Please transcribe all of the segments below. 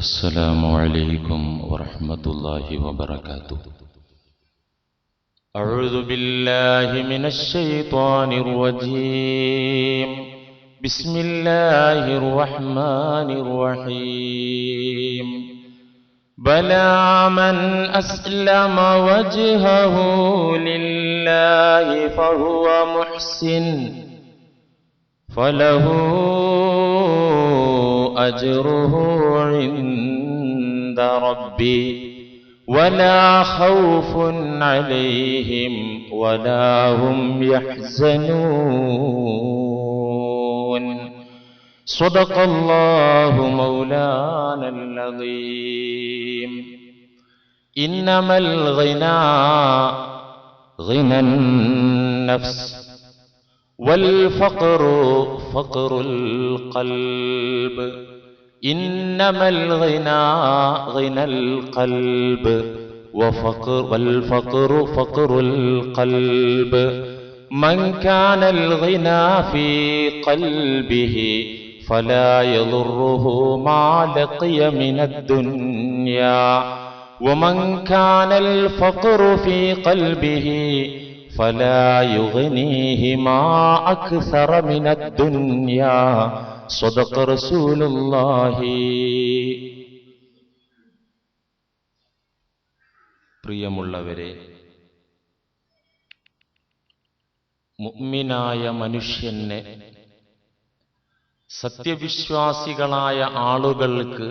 السلام عليكم ورحمة الله وبركاته. أعوذ بالله من الشيطان الرجيم. بسم الله الرحمن الرحيم. بلى من أسلم وجهه لله فهو محسن. فله أجره عند ربي ولا خوف عليهم ولا هم يحزنون. صدق الله مولانا العظيم. إنما الغنى غنى النفس والفقر فقر القلب. إنما الغنى غنى القلب وفقر والفقر فقر القلب. من كان الغنى في قلبه فلا يضره ما لقي من الدنيا. ومن كان الفقر في قلبه فلا يغنيه ما أكثر من الدنيا. صدق رسول الله പ്രിയമുള്ളവരെ മുഅ്മിനായ മനുഷ്യനെ സത്യവിശ്വാസികളായ ആളുകൾക്ക്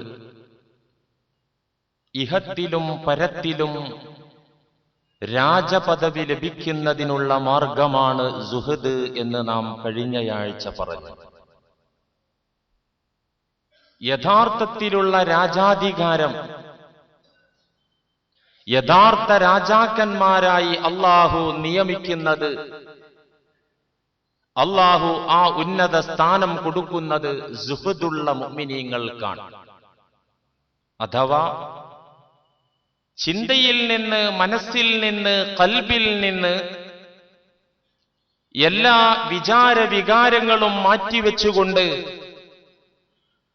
ഇഹത്തിലും പരത്തിലും രാജപദവി ലഭിക്കുന്നതിനുള്ള മാർഗമാണ് സുഹദ് എന്ന് നാം കഴിഞ്ഞയാഴ്ച പറഞ്ഞു യഥാർത്ഥത്തിലുള്ള രാജാധികാരം. യഥാർത്ഥ രാജാക്കന്മാരായി അള്ളാഹു നിയമിക്കുന്നത് അള്ളാഹു ആ ഉന്നത സ്ഥാനം കൊടുക്കുന്നത് സുഹൃദുള്ള മുഅ്മിനീങ്ങൾക്കാണ്. അഥവാ ചിന്തയിൽ നിന്ന് മനസ്സിൽ നിന്ന് കൽബിൽ നിന്ന് എല്ലാ വിചാര വികാരങ്ങളും മാറ്റിവെച്ചുകൊണ്ട്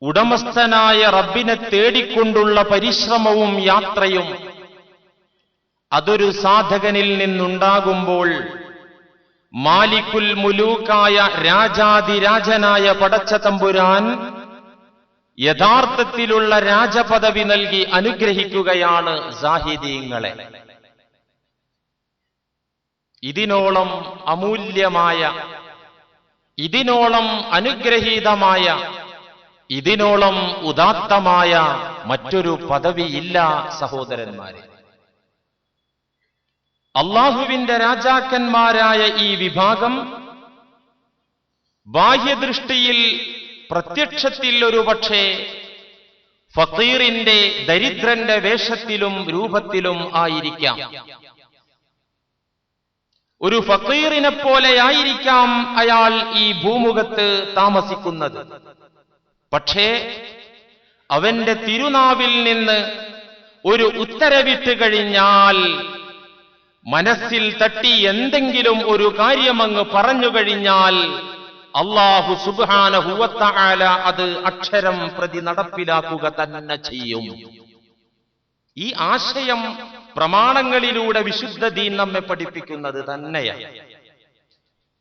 ഉടമസ്ഥനായ റബ്ബിനെ തേടിക്കൊണ്ടുള്ള പരിശ്രമവും യാത്രയും അതൊരു സാധകനിൽ നിന്നുണ്ടാകുമ്പോൾ മാലിക്കുൽ മുലൂക്കായ രാജാതിരാജനായ പടച്ച തമ്പുരാൻ യഥാർത്ഥത്തിലുള്ള രാജപദവി നൽകി അനുഗ്രഹിക്കുകയാണ് സാഹിദീങ്ങളെ. ഇതിനോളം അമൂല്യമായ ഇതിനോളം അനുഗ്രഹീതമായ ഇതിനോളം ഉദാത്തമായ മറ്റൊരു പദവിയില്ല സഹോദരന്മാരെ. അള്ളാഹുവിന്റെ രാജാക്കന്മാരായ ഈ വിഭാഗം ബാഹ്യദൃഷ്ടിയിൽ പ്രത്യക്ഷത്തിൽ ഒരു പക്ഷേ ഫക്കീറിന്റെ ദരിദ്രന്റെ വേഷത്തിലും രൂപത്തിലും ആയിരിക്കാം. ഒരു ഫക്കീറിനെ പോലെയായിരിക്കാം അയാൾ ഈ ഭൂമുഖത്ത് താമസിക്കുന്നത്. പക്ഷേ അവന്റെ തിരുനാവിൽ നിന്ന് ഒരു ഉത്തരവിട്ട് കഴിഞ്ഞാൽ മനസ്സിൽ തട്ടി എന്തെങ്കിലും ഒരു കാര്യമങ്ങ് പറഞ്ഞു കഴിഞ്ഞാൽ അള്ളാഹു സുബാനഹുവത്താല അത് അക്ഷരം പ്രതി നടപ്പിലാക്കുക തന്നെ ചെയ്യും. ഈ ആശയം പ്രമാണങ്ങളിലൂടെ വിശുദ്ധ ദീൻ നമ്മെ പഠിപ്പിക്കുന്നത് തന്നെയാണ്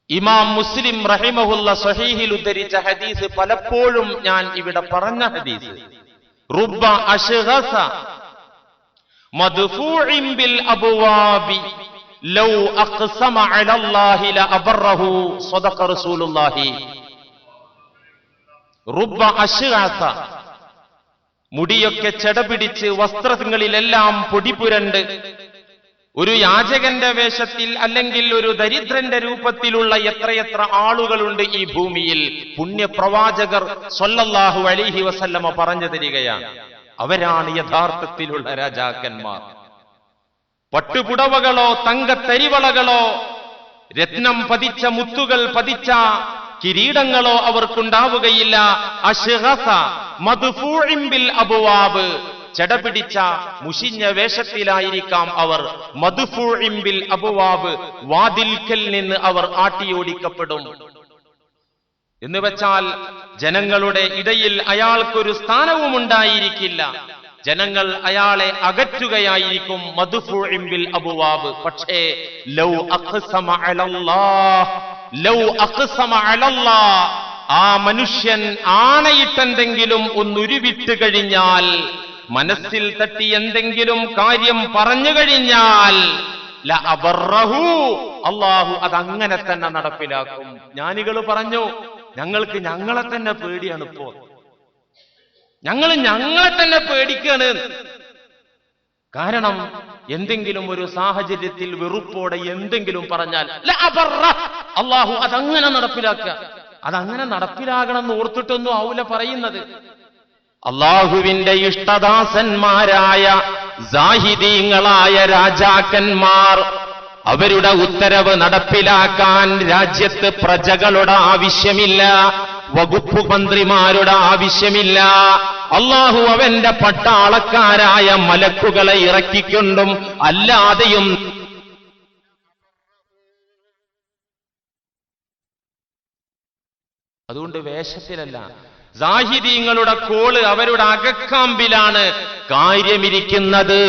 ഇമാം മുസ്ലിം റഹിമഹുല്ല സഹീഹിൽ ഉദ്ധരിച്ച ഹദീസ് പലപ്പോഴും ഞാൻ ഇവിടെ പറഞ്ഞ ഹദീസ്. Ruba അഷ്ഗസ മദ്ഫൂഇൻ bill അബ്വാബി love അഖ്സമ അലല്ലാഹി ലഅബറഹു. സദഖ റസൂലുള്ളാഹി. റുബ അശ്ഗസ മുടിയൊക്കെ ചെടപിടിച്ച് വസ്ത്രങ്ങളിലെല്ലാം പൊടിപുരണ്ട് ഒരു യാചകന്റെ വേഷത്തിൽ അല്ലെങ്കിൽ ഒരു ദരിദ്രന്റെ രൂപത്തിലുള്ള എത്രയെത്ര ആളുകളുണ്ട് ഈ ഭൂമിയിൽ പുണ്യപ്രവാചകർ സ്വല്ലല്ലാഹു അലിഹി വസല്ലമ പറഞ്ഞു തരികയാണ്. അവരാണ് യഥാർത്ഥത്തിലുള്ള രാജാക്കന്മാർ. പട്ടുപുടവകളോ തങ്കത്തരിവളകളോ രത്നം പതിച്ച മുത്തുകൾ പതിച്ച കിരീടങ്ങളോ അവർക്കുണ്ടാവുകയില്ല. അശ്ഹസ മദ്ഫൂഇൻ ബിൽ ചെടപിടിച്ച മുഷിഞ്ഞ വേഷത്തിലായിരിക്കാം അവർ. മധുഫുഴിമ്പിൽ അബ്വാബ് വാതിൽക്കൽ നിന്ന് അവർ ആട്ടിയോടിക്കപ്പെടും. എന്ന് വെച്ചാൽ ജനങ്ങളുടെ ഇടയിൽ അയാൾക്കൊരു സ്ഥാനവും ഉണ്ടായിരിക്കില്ല ജനങ്ങൾ അയാളെ അകറ്റുകയായിരിക്കും മധുഫുഴിമ്പിൽ അബുവാബ്. പക്ഷേ ലൗ അഖ്സമ അലല്ലാഹ് ലൗ അഖ്സമ അലല്ലാഹ് ആ മനുഷ്യൻ ആണയിട്ടെന്തെങ്കിലും ഒന്നുരുവിട്ട് കഴിഞ്ഞാൽ മനസ്സിൽ തട്ടി എന്തെങ്കിലും കാര്യം പറഞ്ഞു കഴിഞ്ഞാൽ അള്ളാഹു അതങ്ങനെ തന്നെ നടപ്പിലാക്കും. ജ്ഞാനികൾ പറഞ്ഞു ഞങ്ങൾക്ക് ഞങ്ങളെ തന്നെ പേടിയാണ് ഇപ്പോ. ഞങ്ങൾ ഞങ്ങളെ തന്നെ പേടിക്കാണ്. കാരണം എന്തെങ്കിലും ഒരു സാഹചര്യത്തിൽ വെറുപ്പോടെ എന്തെങ്കിലും പറഞ്ഞാൽ. അള്ളാഹു അതങ്ങനെ നടപ്പിലാക്കുക. അതങ്ങനെ നടപ്പിലാകണം എന്ന് ഓർത്തിട്ടൊന്നും ആവൂല പറയുന്നത്. അള്ളാഹുവിന്റെ ഇഷ്ടദാസന്മാരായ സാഹിദീങ്ങളായ രാജാക്കന്മാർ അവരുടെ ഉത്തരവ് നടപ്പിലാക്കാൻ രാജ്യത്ത് പ്രജകളുടെ ആവശ്യമില്ല വകുപ്പ് മന്ത്രിമാരുടെ ആവശ്യമില്ല. അള്ളാഹു അവന്റെ പട്ടാളക്കാരായ മലക്കുകളെ ഇറക്കിക്കൊണ്ടും അല്ലാതെയും അതുകൊണ്ട് വേഷത്തിലല്ല. സാഹിദീങ്ങളുടെ കോൾ അവരുടെ അകക്കാമ്പിലാണ് കാര്യമിരിക്കുന്നത്.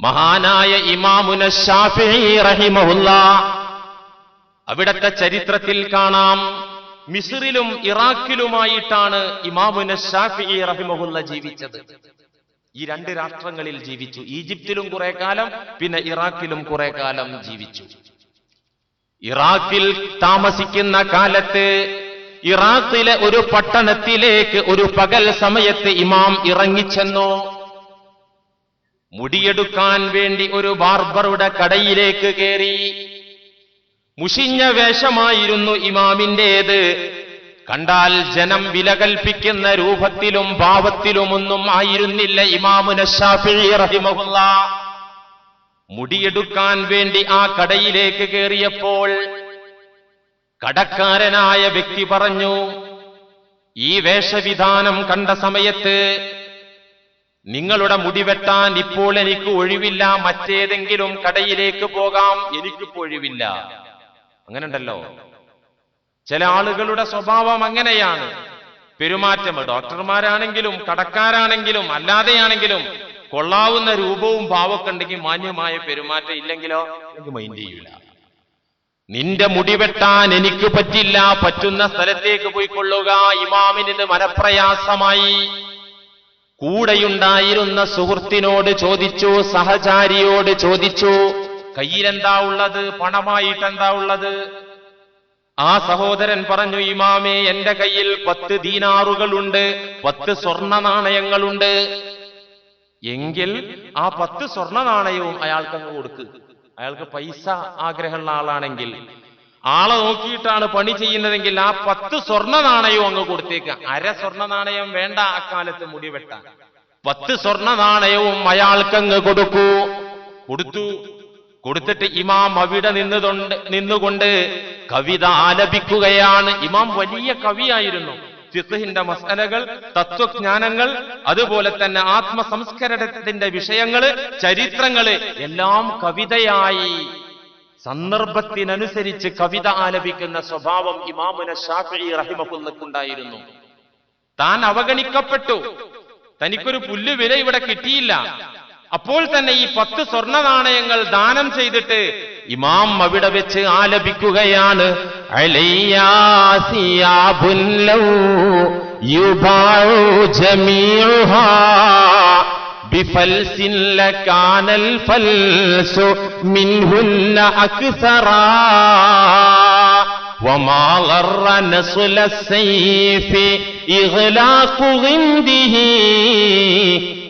മഹാനായ ഇമാമുന റഹിമഹുല്ല. അവിടത്തെ ചരിത്രത്തിൽ കാണാം. മിസറിലും ഇറാഖിലുമായിട്ടാണ് ഇമാമുന ഷാഫി റഹിമഹുല്ല ജീവിച്ചത്. ഈ രണ്ട് രാഷ്ട്രങ്ങളിൽ ജീവിച്ചു. ഈജിപ്തിലും കുറെ കാലം പിന്നെ ഇറാഖിലും കുറെ കാലം ജീവിച്ചു. ഇറാഖിൽ താമസിക്കുന്ന കാലത്ത് ഇറാഖിലെ ഒരു പട്ടണത്തിലേക്ക് ഒരു പകൽ സമയത്ത് ഇമാം ഇറങ്ങിച്ചെന്നു. മുടിയെടുക്കാൻ വേണ്ടി ഒരു ബാർബറുടെ കടയിലേക്ക് കയറി മുഷിഞ്ഞ വേഷമായിരുന്നു ഇമാമിന്റെത്. കണ്ടാൽ ജനം വിലകൽപ്പിക്കുന്ന രൂപത്തിലും ഭാവത്തിലുമൊന്നും ആയിരുന്നില്ല ഇമാമുന മുടിയെടുക്കാൻ വേണ്ടി ആ കടയിലേക്ക് കയറിയപ്പോൾ കടക്കാരനായ വ്യക്തി പറഞ്ഞു ഈ വേഷവിധാനം കണ്ട സമയത്ത് നിങ്ങളുടെ മുടി വെട്ടാൻ ഇപ്പോൾ എനിക്ക് ഒഴിവില്ല. മറ്റേതെങ്കിലും കടയിലേക്ക് പോകാം. എനിക്കിപ്പോ ഒഴിവില്ല. അങ്ങനെയുണ്ടല്ലോ. ചില ആളുകളുടെ സ്വഭാവം അങ്ങനെയാണ്. പെരുമാറ്റം ഡോക്ടർമാരാണെങ്കിലും കടക്കാരാണെങ്കിലും അല്ലാതെയാണെങ്കിലും കൊള്ളാവുന്ന രൂപവും ഭാവമൊക്കെ ഉണ്ടെങ്കിൽ മാന്യമായ പെരുമാറ്റം ഇല്ലെങ്കിലോ? എനിക്ക് മൈൻഡ് ചെയ്യൂല. നിന്റെ മുടി വെട്ടാൻ എനിക്ക് പറ്റില്ല. പറ്റുന്ന സ്ഥലത്തേക്ക് പോയിക്കൊള്ളുക. ഇമാമിന് മനപ്രയാസമായി. കൂടെയുണ്ടായിരുന്ന സുഹൃത്തിനോട് ചോദിച്ചു സഹചാരിയോട് ചോദിച്ചു കയ്യിലെന്താ ഉള്ളത്? പണമായിട്ടെന്താ ഉള്ളത്? ആ സഹോദരൻ പറഞ്ഞു ഇമാമേ എന്റെ കയ്യിൽ പത്ത് ദീനാറുകളുണ്ട് പത്ത് സ്വർണ നാണയങ്ങളുണ്ട് എങ്കിൽ ആ പത്ത് സ്വർണ നാണയവും അയാൾക്കങ്ങ് കൊടുക്ക്. അയാൾക്ക് പൈസ ആഗ്രഹമുള്ള ആളാണെങ്കിൽ ആളെ നോക്കിയിട്ടാണ് പണി ചെയ്യുന്നതെങ്കിൽ ആ പത്ത് സ്വർണ നാണയവും അങ്ങ് കൊടുത്തേക്ക്. അര സ്വർണ നാണയം വേണ്ട അക്കാലത്ത് മുടി വെട്ടാൻ പത്ത് സ്വർണ നാണയവും അയാൾക്കങ്ങ് കൊടുക്കൂ. കൊടുത്തു. കൊടുത്തിട്ട് ഇമാം അവിടെ നിന്നുകൊണ്ട് നിന്നുകൊണ്ട് കവിത ആലപിക്കുകയാണ്. ഇമാം വലിയ കവിയായിരുന്നു. ഫിഖഹിന്റെ മസലകൾ തത്വജ്ഞാനങ്ങൾ അതുപോലെ തന്നെ ആത്മസംസ്കരണത്തിന്റെ വിഷയങ്ങൾ ചരിത്രങ്ങൾ എല്ലാം കവിതയായി. സന്ദർഭത്തിനനുസരിച്ച് കവിത ആലപിക്കുന്ന സ്വഭാവം ഇമാമുന ഷാഫി റഹിമക്കുന്നുണ്ടായിരുന്നു താൻ അവഗണിക്കപ്പെട്ടു. തനിക്കൊരു പുല്ല് വില ഇവിടെ കിട്ടിയില്ല. അപ്പോൾ തന്നെ ഈ പത്ത് സ്വർണ നാണയങ്ങൾ ദാനം ചെയ്തിട്ട് ഇമാം അവിടെ വെച്ച് ആലപിക്കുകയാണ്. അലയ്യാ وما غر نصل السيف إغلاق غنده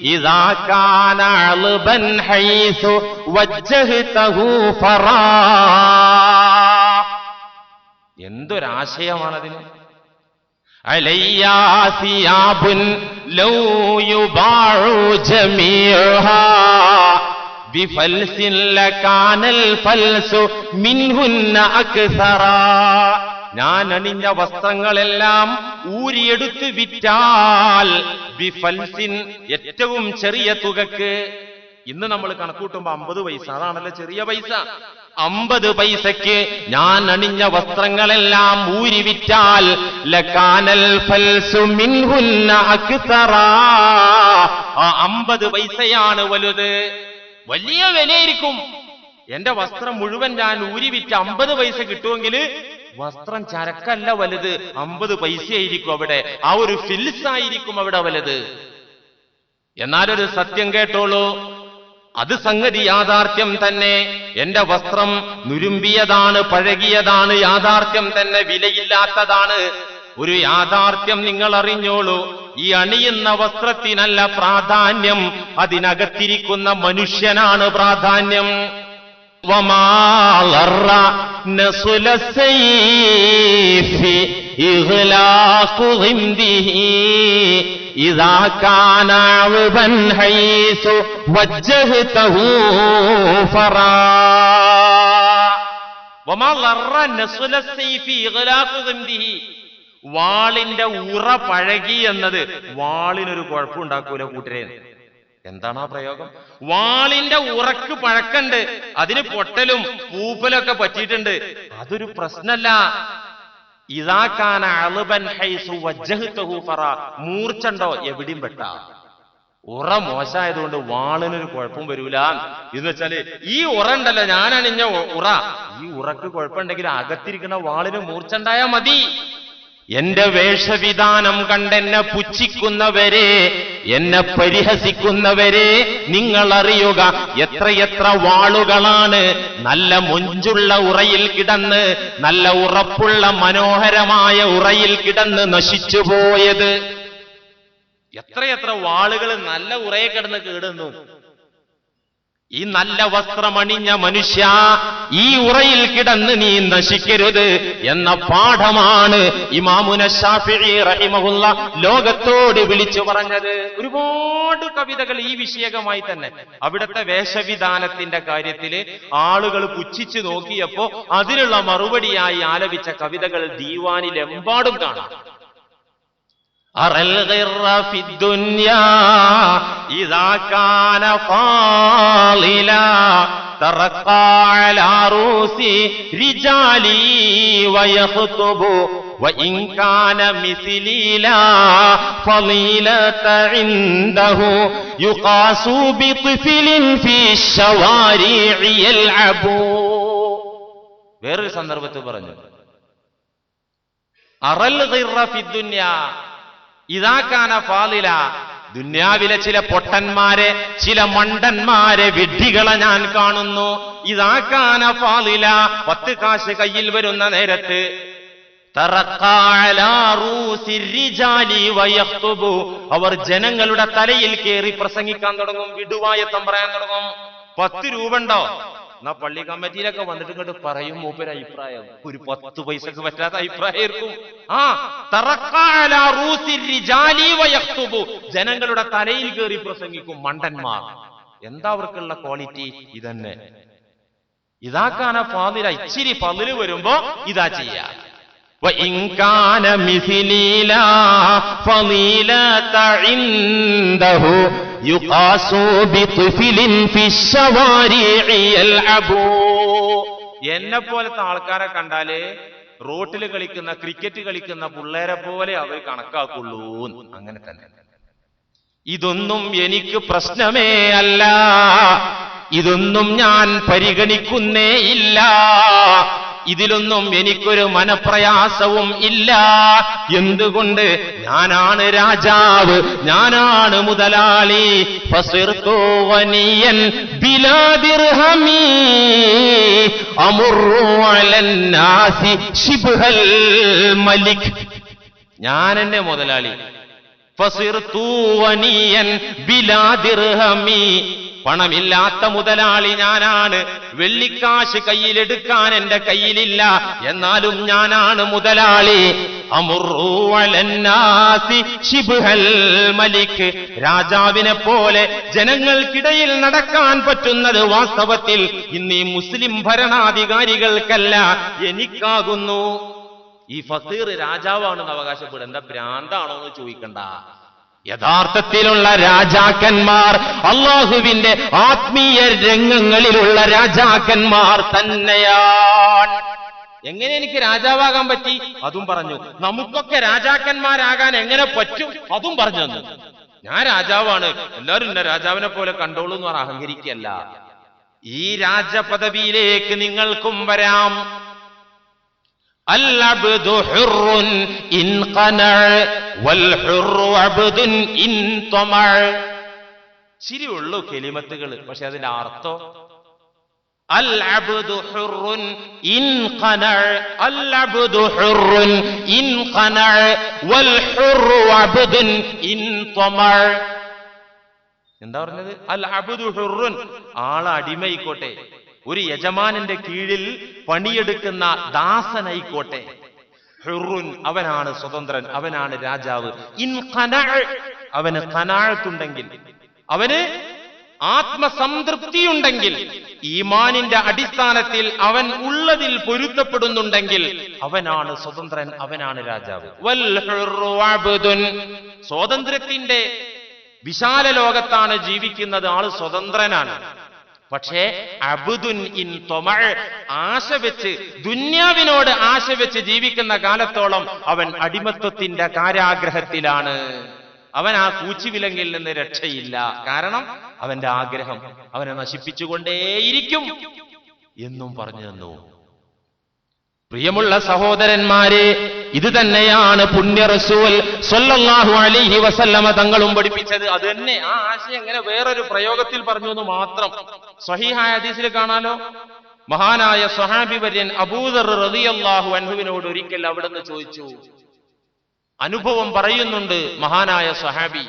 إذا كان علبا حيث وجهته فرا എന്തൊരാശയമാണതിന് عليا ثياب لو يباع ഞാൻ അണിഞ്ഞ വസ്ത്രങ്ങളെല്ലാം ഊരിയെടുത്ത് വിറ്റാൽ ബിഫൽസിൻ ഏറ്റവും ചെറിയ തുകക്ക്. ഇന്ന് നമ്മൾ കണക്കൂട്ടുമ്പോ അമ്പത് പൈസ. അതാണല്ലോ ചെറിയ പൈസ. അമ്പത് പൈസയ്ക്ക് ഞാൻ അണിഞ്ഞ വസ്ത്രങ്ങളെല്ലാം ഊരി വിറ്റാൽ ലക്കാനൽ ആ അമ്പത് പൈസയാണ് വലുത്. വലിയ വിലയായിരിക്കും എന്റെ വസ്ത്രം മുഴുവൻ ഞാൻ ഊരി വിറ്റ് അമ്പത് പൈസ കിട്ടുമെങ്കിൽ വസ്ത്രം ചരക്കല്ല വലുത് അമ്പത് പൈസയായിരിക്കും അവിടെ. ആ ഒരു ഫിൽസ് ആയിരിക്കും അവിടെ വലുത്. എന്നാലൊരു സത്യം കേട്ടോളൂ. അത് സംഗതി യാഥാർത്ഥ്യം തന്നെ. എന്റെ വസ്ത്രം നുരുമ്പിയതാണ് പഴകിയതാണ് യാഥാർത്ഥ്യം തന്നെ വിലയില്ലാത്തതാണ്. ഒരു യാഥാർത്ഥ്യം നിങ്ങൾ അറിഞ്ഞോളൂ ഈ അണിയുന്ന വസ്ത്രത്തിനല്ല പ്രാധാന്യം അതിനകത്തിരിക്കുന്ന മനുഷ്യനാണ് പ്രാധാന്യം وما ضر نصل السيف إغلاق ضمده إذا كان عربا حيث وجهته فرا وما ضر نصل السيف إغلاق ضمده വാളിന്റെ ഉറ പഴകി എന്നത് വാളിനൊരു കുഴപ്പമുണ്ടാക്കൂല കൂട്ടരെ എന്താണ് ആ പ്രയോഗം? വാളിന്റെ ഉറക്ക് പഴക്കണ്ട് അതിന് പൊട്ടലും പൂപ്പലൊക്കെ പറ്റിയിട്ടുണ്ട്. അതൊരു പ്രശ്നല്ല. ഇതാക്കാന അളുബൻ മൂർച്ചണ്ടോ? എവിടെയും പെട്ട. ഉറ മോശമായതുകൊണ്ട് വാളിനൊരു കുഴപ്പം വരൂല. എന്ന് വെച്ചാൽ ഈ ഉറ ഉണ്ടല്ലോ അണിഞ്ഞ ഉ- ഉറ. ഈ ഉറക്ക് കുഴപ്പമുണ്ടെങ്കിൽ അകത്തിരിക്കുന്ന വാളിന് മൂർച്ചണ്ടായാ മതി. എന്റെ വേഷവിധാനം കണ്ടെന്നെ പുച്ഛിക്കുന്നവരെ എന്നെ പരിഹസിക്കുന്നവരെ നിങ്ങൾ അറിയുക എത്രയെത്ര വാളുകളാണ്. നല്ല മൊഞ്ചുള്ള ഉറയിൽ കിടന്ന് നല്ല ഉറപ്പുള്ള മനോഹരമായ ഉറയിൽ കിടന്ന് നശിച്ചു പോയത്. എത്രയെത്ര വാളുകൾ നല്ല ഉറയെ കിടന്ന് കേടുന്നു. ഈ നല്ല വസ്ത്രമണിഞ്ഞ മനുഷ്യ ഈ ഉറയിൽ കിടന്ന് നീ നശിക്കരുത് എന്ന പാഠമാണ് ഇമാമുന ഷാഫിഈ റഹിമഹുല്ല ലോകത്തോട് വിളിച്ചു പറഞ്ഞത്. ഒരുപാട് കവിതകൾ ഈ വിഷയകമായി തന്നെ. അവിടുത്തെ വേഷവിധാനത്തിന്റെ കാര്യത്തിൽ ആളുകൾ പുച്ഛിച്ചു നോക്കിയപ്പോ അതിനുള്ള മറുപടിയായി ആലപിച്ച കവിതകൾ ദീവാനിലെമ്പാടും കാണാം. أرى الغر في الدنيا إذا كان فاضلا ترقى على رؤوس رجالي ويخطب وإن كان مثلي لا فضيلة عنده يقاس بطفل في الشوارع يلعب വേറൊരു സന്ദർഭത്തിൽ പറഞ്ഞു അറൽ ഗിർറ ഫിദ്ദുന്യ ഇതാക്കാന ഫാലില ദുന്യാവിലെ ചില പൊട്ടന്മാരെ ചില മണ്ടന്മാരെ വിഡ്ഢികളെ ഞാൻ കാണുന്നു. ഇതാക്കാന ഫാലില പത്ത് കാശ് കയ്യിൽ വരുന്ന നേരത്ത് അവർ ജനങ്ങളുടെ തലയിൽ കയറി പ്രസംഗിക്കാൻ തുടങ്ങും വിടുവായത്തം പറയാൻ തുടങ്ങും. പത്ത് രൂപ ഉണ്ടോ? എന്നാ പള്ളി കമ്മിറ്റിയിലൊക്കെ വന്നിട്ട് ഇങ്ങോട്ട് പറയും മൂപ്പര് അഭിപ്രായം. ഒരു പത്ത് പൈസക്ക് പറ്റാത്ത അഭിപ്രായം ആ ജനങ്ങളുടെ തലയിൽ കയറി പ്രസംഗിക്കും മണ്ടന്മാർ. എന്താ അവർക്കുള്ള ക്വാളിറ്റി? ഇതന്നെ. ഇതാക്കാന ഫാദില ഇച്ചിരി പതിര് വരുമ്പോ ഇതാ ചെയ്യ. ഇൻകാന മിസിലീല ഫനീല തഇന്ദഹു എന്നെ പോലത്തെ ആൾക്കാരെ കണ്ടാൽ റോട്ടിൽ കളിക്കുന്ന ക്രിക്കറ്റ് കളിക്കുന്ന പിള്ളേരെ പോലെ അവർ കണക്കാക്കുള്ളൂ അങ്ങനെ തന്നെ. ഇതൊന്നും എനിക്ക് പ്രശ്നമേ അല്ല. ഇതൊന്നും ഞാൻ പരിഗണിക്കുന്നേ ഇല്ല. ഇതിലൊന്നും എനിക്കൊരു മനപ്രയാസവും ഇല്ല. എന്തുകൊണ്ട്? ഞാനാണ് രാജാവ് ഞാനാണ് മുതലാളി. ഫസിർത്തോ ബിലാദിർഹമീ അമുറു അലന്നാസി ശിബ്ഹൽ മലിക്. ഞാൻ എന്നെ മുതലാളി. ഫസിർത്തൂ ബിലാദിർഹമീ ബിലാദിർഹമി പണമില്ലാത്ത മുതലാളി ഞാനാണ്. വെള്ളിക്കാശ് കയ്യിലെടുക്കാൻ എന്റെ കയ്യിലില്ല. എന്നാലും ഞാനാണ് മുതലാളി. മലിക്. രാജാവിനെ പോലെ ജനങ്ങൾക്കിടയിൽ നടക്കാൻ പറ്റുന്നത് വാസ്തവത്തിൽ ഇന്ന് ഈ മുസ്ലിം ഭരണാധികാരികൾക്കല്ല. എനിക്കാകുന്നു. ഈ ഫസീർ രാജാവാണെന്ന് അവകാശപ്പെടുക എന്താ ഭ്രാന്താണോ എന്ന് ചോദിക്കണ്ട. യഥാർത്ഥത്തിലുള്ള രാജാക്കന്മാർ അള്ളാഹുവിന്റെ ആത്മീയ രംഗങ്ങളിലുള്ള രാജാക്കന്മാർ തന്നെയാണ്. എങ്ങനെ എനിക്ക് രാജാവാകാൻ പറ്റി? അതും പറഞ്ഞു. നമുക്കൊക്കെ രാജാക്കന്മാരാകാൻ എങ്ങനെ പറ്റും? അതും പറഞ്ഞു തന്നു. ഞാൻ രാജാവാണ്. എല്ലാവരും എന്നെ രാജാവിനെ പോലെ കണ്ടോളൂ എന്ന് പറഞ്ഞ അഹങ്കരിക്കല്ല ഈ രാജപദവിയിലേക്ക് നിങ്ങൾക്കും വരാം. العبد حر إن قنع والحر عبد إن طمع ശരിയുള്ളൂ കെലിമത്തുകൾ പക്ഷെ അതിന്റെ അർത്ഥം അൽ അബ്ദു ഹുറുൻ ഇൻ ഖനഅ അൽ അബ്ദു ഹുറുൻ ഇൻ ഖനഅ വൽ ഹുറു അബ്ദുൻ ഇൻ തമഅ എന്താ പറഞ്ഞത് അൽ അബ്ദു ഹുറുൻ ആള് അടിമയിക്കോട്ടെ ഒരു യജമാനന്റെ കീഴിൽ പണിയെടുക്കുന്ന ദാസനായിക്കോട്ടെ. ഹെറുൻ അവനാണ് സ്വതന്ത്രൻ അവനാണ് രാജാവ്. ഇൻ അവന് ഖനാഴത്തുണ്ടെങ്കിൽ അവന് ആത്മസംതൃപ്തിയുണ്ടെങ്കിൽ ഈമാനിന്റെ അടിസ്ഥാനത്തിൽ അവൻ ഉള്ളതിൽ പൊരുത്തപ്പെടുന്നുണ്ടെങ്കിൽ അവനാണ് സ്വതന്ത്രൻ അവനാണ് രാജാവ്. സ്വാതന്ത്ര്യത്തിന്റെ വിശാല ലോകത്താണ് ജീവിക്കുന്നത്. ആൾ സ്വതന്ത്രനാണ്. പക്ഷേ അബുദുൻ ഇൻ തൊമഴ ആശ വെച്ച് ദുന്യാവിനോട് ആശ വെച്ച് ജീവിക്കുന്ന കാലത്തോളം അവൻ അടിമത്വത്തിന്റെ കാരാഗ്രഹത്തിലാണ്. അവൻ ആ കൂച്ചുവിലങ്ങിൽ നിന്ന് രക്ഷയില്ല. കാരണം അവന്റെ ആഗ്രഹം അവനെ നശിപ്പിച്ചുകൊണ്ടേയിരിക്കും എന്നും പറഞ്ഞു തന്നു. പ്രിയമുള്ള സഹോദരന്മാരെ ഇത് തന്നെയാണ് പുണ്യ റസൂൽ സ്വല്ലല്ലാഹു അലിഹി വസല്ലമ തങ്ങളും പഠിപ്പിച്ചത്. അത് തന്നെ. ആ ആശയം എങ്ങനെ വേറൊരു പ്രയോഗത്തിൽ പറഞ്ഞു എന്ന് മാത്രം. സ്വഹീഹായ ഹദീസിൽ കാണാലോ? മഹാനായ സഹാബി വര്യൻ അബൂദർ റളിയല്ലാഹു അൻഹുവിനോട് ഒരിക്കൽ അവിടുന്ന് ചോദിച്ചു അനുഭവം പറയുന്നുണ്ട് മഹാനായ സഹാബി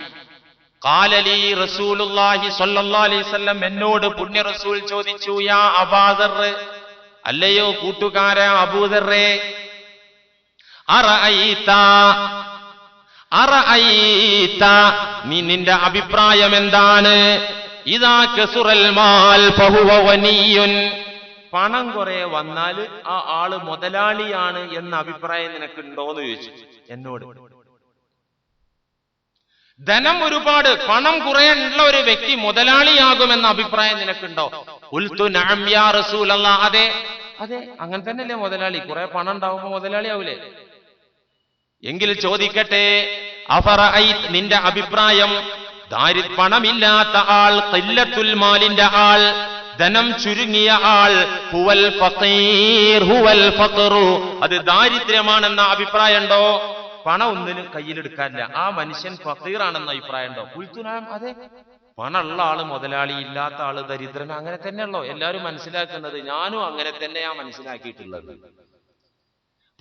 കാലലി റസൂലുള്ളാഹി സ്വല്ലല്ലാഹു അലൈഹി വസല്ലം എന്നോട് പുണ്യ റസൂൽ ചോദിച്ചു യാ അബാദർ അല്ലയോ കൂട്ടുകാര അബൂദറേ? നീ നിന്റെ അഭിപ്രായം എന്താണ്? ഇതാ കസുറൽ മാൽ പണം കുറെ വന്നാൽ ആ ആൾ മുതലാളിയാണ് എന്ന അഭിപ്രായം നിനക്കുണ്ടോന്ന് ചോദിച്ചു. എന്നോട്. ധനം ഒരുപാട് പണം കുറയാനുള്ള ഒരു വ്യക്തി മുതലാളിയാകുമെന്ന അഭിപ്രായം നിനക്കുണ്ടോ? ഉൽത്തു നഅം യാ റസൂലല്ലാ. അതെ അതെ അങ്ങനെ തന്നെയല്ലേ മുതലാളി. കുറെ പണം ഉണ്ടാവുമ്പോ മുതലാളിയാവൂലേ? എങ്കിൽ ചോദിക്കട്ടെ അഫറ നിന്റെ അഭിപ്രായം ദാരി പണമില്ലാത്ത ആൾ ഖില്ലത്തുൽ മാലിന്റെ ആൾ ധനം ചുരുങ്ങിയ ആൾ ഹുവൽ ഫഖീർ ഹുവൽ ഫഖറു. അത് ദാരിദ്ര്യമാണെന്ന അഭിപ്രായമുണ്ടോ പണം ഒന്നിനും കയ്യിലെടുക്കാനില്ല. ആ മനുഷ്യൻ ഫക്കീറാണെന്ന അഭിപ്രായം ഉണ്ടോ? കുൽത്തുനാം അതെ. പണമുള്ള ആൾ മുതലാളി ഇല്ലാത്ത ആൾ ദരിദ്രൻ അങ്ങനെ തന്നെയുള്ളോ? എല്ലാവരും മനസ്സിലാക്കുന്നത് ഞാനും അങ്ങനെ തന്നെയാ മനസ്സിലാക്കിയിട്ടുള്ളത്.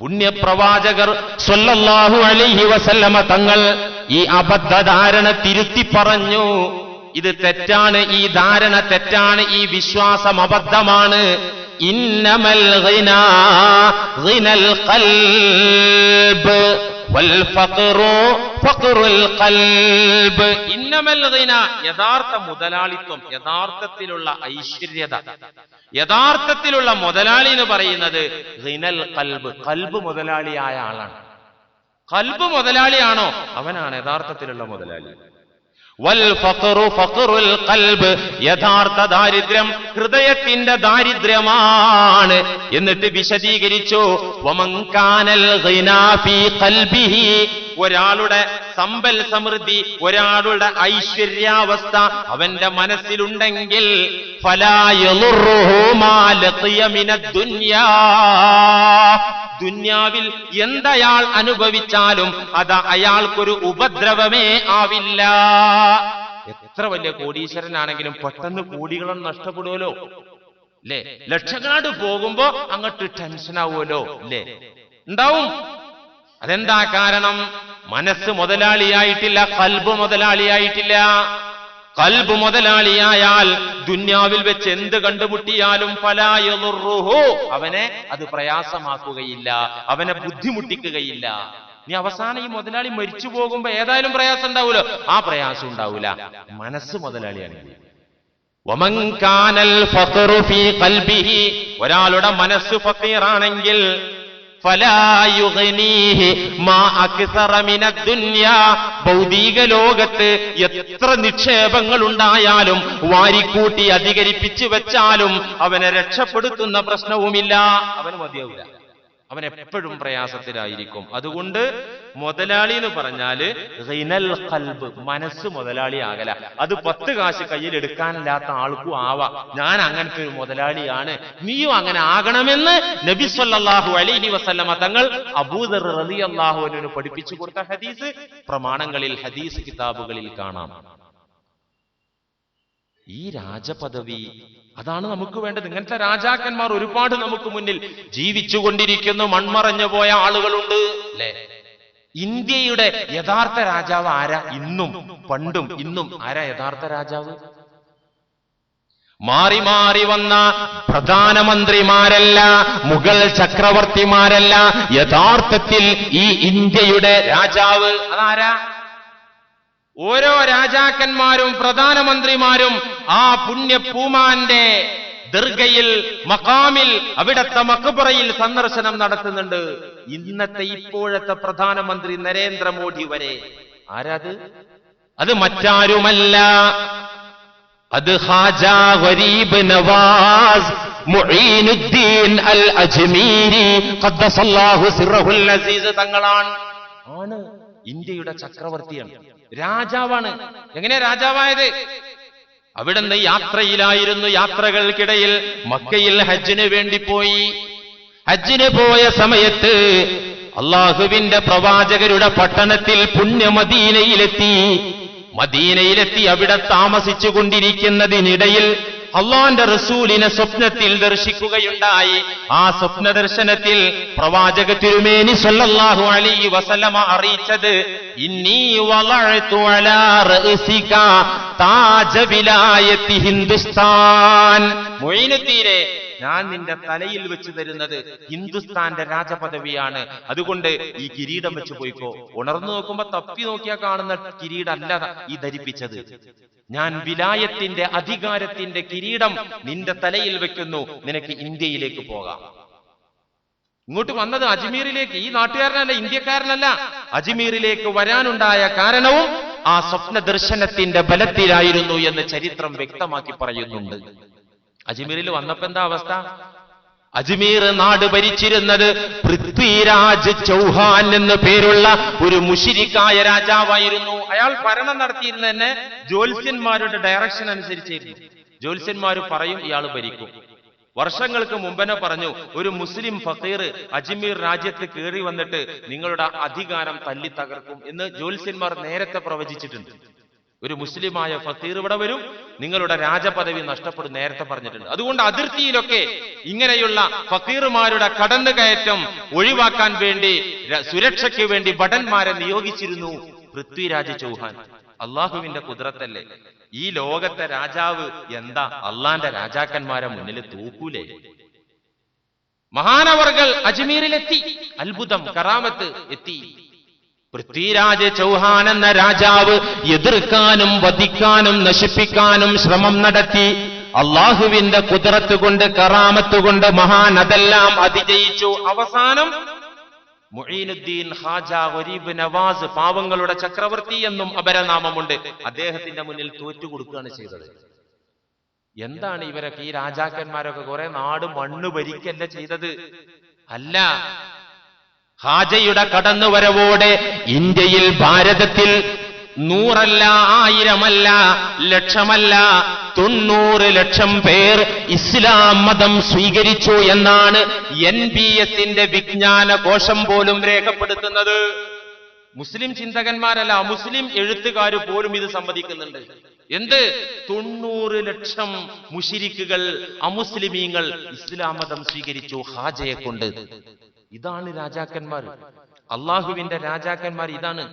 പുണ്യപ്രവാചകർ സ്വല്ലല്ലാഹു അലൈഹി വസല്ലമ തങ്ങൾ ഈ അബദ്ധധാരണ തിരുത്തി പറഞ്ഞു. ഇത് തെറ്റാണ് ഈ ധാരണ തെറ്റാണ് ഈ വിശ്വാസം അബദ്ധമാണ്. ഇന്നമൽ യഥാർത്ഥ മുതലാളിത്വം യഥാർത്ഥത്തിലുള്ള ഐശ്വര്യത. യഥാർത്ഥത്തിലുള്ള മുതലാളി എന്ന് പറയുന്നത് കൽബ് കൽബ് മുതലാളിയായ ആളാണ്. കൽബ് മുതലാളിയാണോ? അവനാണ് യഥാർത്ഥത്തിലുള്ള മുതലാളി. യഥാർത്ഥ ദാരിദ്ര്യം ഹൃദയത്തിന്റെ ദാരിദ്ര്യമാണ്. എന്നിട്ട് വിശദീകരിച്ചു ഒരാളുടെ സമ്പൽ സമൃദ്ധി ഒരാളുടെ ഐശ്വര്യാവസ്ഥ അവന്റെ മനസ്സിലുണ്ടെങ്കിൽ ദുന്യാവിൽ എന്തയാൾ അനുഭവിച്ചാലും അത് അയാൾക്കൊരു ഉപദ്രവമേ ആവില്ല. എത്ര വലിയ കോടീശ്വരനാണെങ്കിലും പെട്ടെന്ന് കോടികളും നഷ്ടപ്പെടുമല്ലോ അല്ലേ ലക്ഷങ്ങളാട് പോകുമ്പോ അങ്ങോട്ട് ടെൻഷൻ ആവുമല്ലോ അല്ലേ ഉണ്ടാവും അതെന്താ കാരണം? മനസ്സ് മുതലാളിയായിട്ടില്ല കൽബ് മുതലാളിയായിട്ടില്ല. കൽബ് മുതലാളിയായാൽ ദുന്യാവിൽ വെച്ച് എന്ത് കണ്ടുമുട്ടിയാലും ഫലായുറുഹു അവനെ അത് പ്രയാസമാക്കുകയില്ല അവനെ ബുദ്ധിമുട്ടിക്കുകയില്ല. നീ അവസാനം ഈ മുതലാളി മരിച്ചു പോകുമ്പോ ഏതായാലും പ്രയാസം ഉണ്ടാവൂലോ? ആ പ്രയാസം ഉണ്ടാവൂല. മനസ്സ് മുതലാളിയാണെങ്കിൽ ഒരാളുടെ മനസ്സ് ഫക്കീറാണെങ്കിൽ ഭൗതിക ലോകത്ത് എത്ര നിക്ഷേപങ്ങൾ ഉണ്ടായാലും വാരിക്കൂട്ടി അധികരിപ്പിച്ചു വെച്ചാലും അവനെ രക്ഷപ്പെടുത്തുന്ന പ്രശ്നവുമില്ല. അവന് മതിയാവില്ല അവൻ എപ്പോഴും പ്രയാസത്തിലായിരിക്കും. അതുകൊണ്ട് മുതലാളി എന്ന് പറഞ്ഞാൽ റിനൽ ഖൽബ് മനസ്സ് മുതലാളിയാകല. അത് പത്ത് കാശ് കയ്യിൽ എടുക്കാനില്ലാത്ത ആൾക്കും ആവാം. ഞാൻ അങ്ങനത്തെ ഒരു മുതലാളിയാണ്. നീയും അങ്ങനെ ആകണമെന്ന് നബി സല്ലാഹു അലൈഹി വസല്ലമ തങ്ങൾ അബൂദർ റലി അള്ളാഹുവിനു പഠിപ്പിച്ചു കൊടുത്ത ഹദീസ് പ്രമാണങ്ങളിൽ ഹദീസ് കിതാബുകളിൽ കാണാം. ഈ രാജപദവി അതാണ് നമുക്ക് വേണ്ടത്. ഇങ്ങനത്തെ രാജാക്കന്മാർ ഒരുപാട് നമുക്ക് മുന്നിൽ ജീവിച്ചുകൊണ്ടിരിക്കുന്നു. മൺമറഞ്ഞു പോയ ആളുകളുണ്ട്. അല്ലെ ഇന്ത്യയുടെ യഥാർത്ഥ രാജാവ് ആരാ? ഇന്നും പണ്ടും ഇന്നും ആരാ യഥാർത്ഥ രാജാവ്? മാറി മാറി വന്ന പ്രധാനമന്ത്രിമാരല്ല മുഗൾ ചക്രവർത്തിമാരല്ല യഥാർത്ഥത്തിൽ ഈ ഇന്ത്യയുടെ രാജാവ്. അതാരാ? ഓരോ രാജാക്കന്മാരും പ്രധാനമന്ത്രിമാരും ആ പുണ്യപൂമാന്റെ ദർഗയിൽ മക്കാമിൽ അവിടത്തെ മക്കുപുറയിൽ സന്ദർശനം നടത്തുന്നുണ്ട്. ഇന്നത്തെ ഇപ്പോഴത്തെ പ്രധാനമന്ത്രി നരേന്ദ്രമോദി വരെ. ആരാത് അത്? മറ്റാരുമല്ല. അത് ഹാജ ഗരീബ് നവാസ് മുഈനുദ്ദീൻ അൽ അജ്മീരി. ഖദ്ദസല്ലാഹു സിറഹുൽ അസീസ് തങ്ങളാണ്. ആണ്. ഇന്ത്യയുടെ ചക്രവർത്തിയാണ്. രാജാവാണ്. എങ്ങനെ രാജാവായത്? അവിടുന്ന് യാത്രയിലായിരുന്നു യാത്രകൾക്കിടയിൽ മക്കയിൽ ഹജ്ജിന് വേണ്ടി പോയി. ഹജ്ജിന് പോയ സമയത്ത് അള്ളാഹുവിന്റെ പ്രവാചകരുടെ പട്ടണത്തിൽ പുണ്യമദീനയിലെത്തി. മദീനയിലെത്തി അവിടെ താമസിച്ചു കൊണ്ടിരിക്കുന്നതിനിടയിൽ അള്ളാന്റെ റസൂലിനെ സ്വപ്നത്തിൽ ദർശിക്കുകയുണ്ടായി. ആ സ്വപ്ന ദർശനത്തിൽ പ്രവാചക തിരുമേനി സല്ലല്ലാഹു അലൈഹി വസല്ലമ അറിയിച്ചത് ഇന്നി അലാ റഅസിക ഹിന്ദുസ്ഥാൻ. മൊയ്നുദ്ദീനെ ഞാൻ നിന്റെ തലയിൽ വെച്ച് തരുന്നത് ഹിന്ദുസ്ഥാന്റെ രാജപദവിയാണ്. അതുകൊണ്ട് ഈ കിരീടം വെച്ച് പോയിക്കോ. ഉണർന്നു നോക്കുമ്പോ തപ്പി നോക്കിയാ കാണുന്ന കിരീടല്ല ഈ ധരിപ്പിച്ചത്. ഞാൻ വിലായത്തിന്റെ അധികാരത്തിന്റെ കിരീടം നിന്റെ തലയിൽ വെക്കുന്നു. നിനക്ക് ഇന്ത്യയിലേക്ക് പോകാം. ഇങ്ങോട്ട് വന്നത് അജ്മീറിലേക്ക്. ഈ നാട്ടുകാരനല്ല ഇന്ത്യക്കാരനല്ല. അജ്മീറിലേക്ക് വരാനുണ്ടായ കാരണവും ആ സ്വപ്ന ദർശനത്തിന്റെ ബലത്തിലായിരുന്നു എന്ന് ചരിത്രം വ്യക്തമാക്കി പറയുന്നുണ്ട്. അജ്മീറിൽ വന്നപ്പോ എന്താ അവസ്ഥ? അജ്മീർ നാട് ഭരിച്ചിരുന്നത് പൃഥ്വിരാജ് ചൗഹാൻ എന്ന് പേരുള്ള ഒരു മുഷിരിക്കായ രാജാവായിരുന്നു. അയാൾ ഭരണം നടത്തിയിരുന്ന തന്നെ ജ്യോത്സ്യന്മാരുടെ ഡയറക്ഷൻ അനുസരിച്ചായിരുന്നു. ജ്യോത്സ്യന്മാർ പറയും ഇയാൾ ഭരിക്കും. വർഷങ്ങൾക്ക് മുമ്പനെ പറഞ്ഞു ഒരു മുസ്ലിം ഫക്കീർ അജ്മീർ രാജ്യത്ത് കയറി വന്നിട്ട് നിങ്ങളുടെ അധികാരം തല്ലി തകർക്കും എന്ന് ജ്യോത്സ്യന്മാർ നേരത്തെ പ്രവചിച്ചിട്ടുണ്ട്. ഒരു മുസ്ലിമായ ഫത്തീർ ഇവിടെ വരും നിങ്ങളുടെ രാജപദവി നഷ്ടപ്പെടും നേരത്തെ പറഞ്ഞിട്ടുണ്ട്. അതുകൊണ്ട് അതിർത്തിയിലൊക്കെ ഇങ്ങനെയുള്ള ഫക്കീറുമാരുടെ കടന്നുകയറ്റം ഒഴിവാക്കാൻ വേണ്ടി സുരക്ഷയ്ക്ക് വേണ്ടി ഭടന്മാരെ നിയോഗിച്ചിരുന്നു പൃഥ്വിരാജ് ചൗഹാൻ. അള്ളാഹുവിന്റെ കുതിരത്തല്ലേ? ഈ ലോകത്തെ രാജാവ് എന്താ? അള്ളാന്റെ രാജാക്കന്മാരെ മുന്നിൽ തൂക്കൂലേ? മഹാനവർകൾ അജ്മീറിലെത്തി അത്ഭുതം കറാമത്ത് എത്തി. പൃഥ്വിരാജ് ചൗഹാൻ എന്ന രാജാവ് എതിർക്കാനും വധിക്കാനും നശിപ്പിക്കാനും ശ്രമം നടത്തി. അള്ളാഹുവിന്റെ കുതിരത്ത് കൊണ്ട് കറാമത്ത് കൊണ്ട് മഹാൻ അതെല്ലാം അതിജയിച്ചു. അവസാനം മൊഴീനുദ്ദീൻ ഹാജ ഒരീബ് നവാസ് പാവങ്ങളുടെ ചക്രവർത്തി എന്നും അപരനാമമുണ്ട്. അദ്ദേഹത്തിന്റെ മുന്നിൽ തോറ്റു കൊടുക്കുകയാണ് ചെയ്തത്. എന്താണ് ഇവരൊക്കെ ഈ രാജാക്കന്മാരൊക്കെ കുറെ നാട് മണ്ണ് ഭരിക്കല്ല ചെയ്തത്? അല്ല ഹാജയുടെ കടന്നുവരവോടെ ഇന്ത്യയിൽ ഭാരതത്തിൽ നൂറല്ല ആയിരമല്ല ലക്ഷമല്ല തൊണ്ണൂറ് ലക്ഷം പേർ ഇസ്ലാം മതം സ്വീകരിച്ചു എന്നാണ് എൻ ബി എസിന്റെ വിജ്ഞാന കോശം പോലും രേഖപ്പെടുത്തുന്നത്. മുസ്ലിം ചിന്തകന്മാരല്ല മുസ്ലിം എഴുത്തുകാർ പോലും ഇത് സമ്മതിക്കുന്നുണ്ട് എന്ത്? തൊണ്ണൂറ് ലക്ഷം മുഷിരിക്കുകൾ അമുസ്ലിമീങ്ങൾ ഇസ്ലാം മതം സ്വീകരിച്ചു ഹാജയെ കൊണ്ട് ഇതാണ് രാജാക്കന്മാർ അള്ളാഹുവിന്റെ രാജാക്കന്മാർ ഇതാണ്.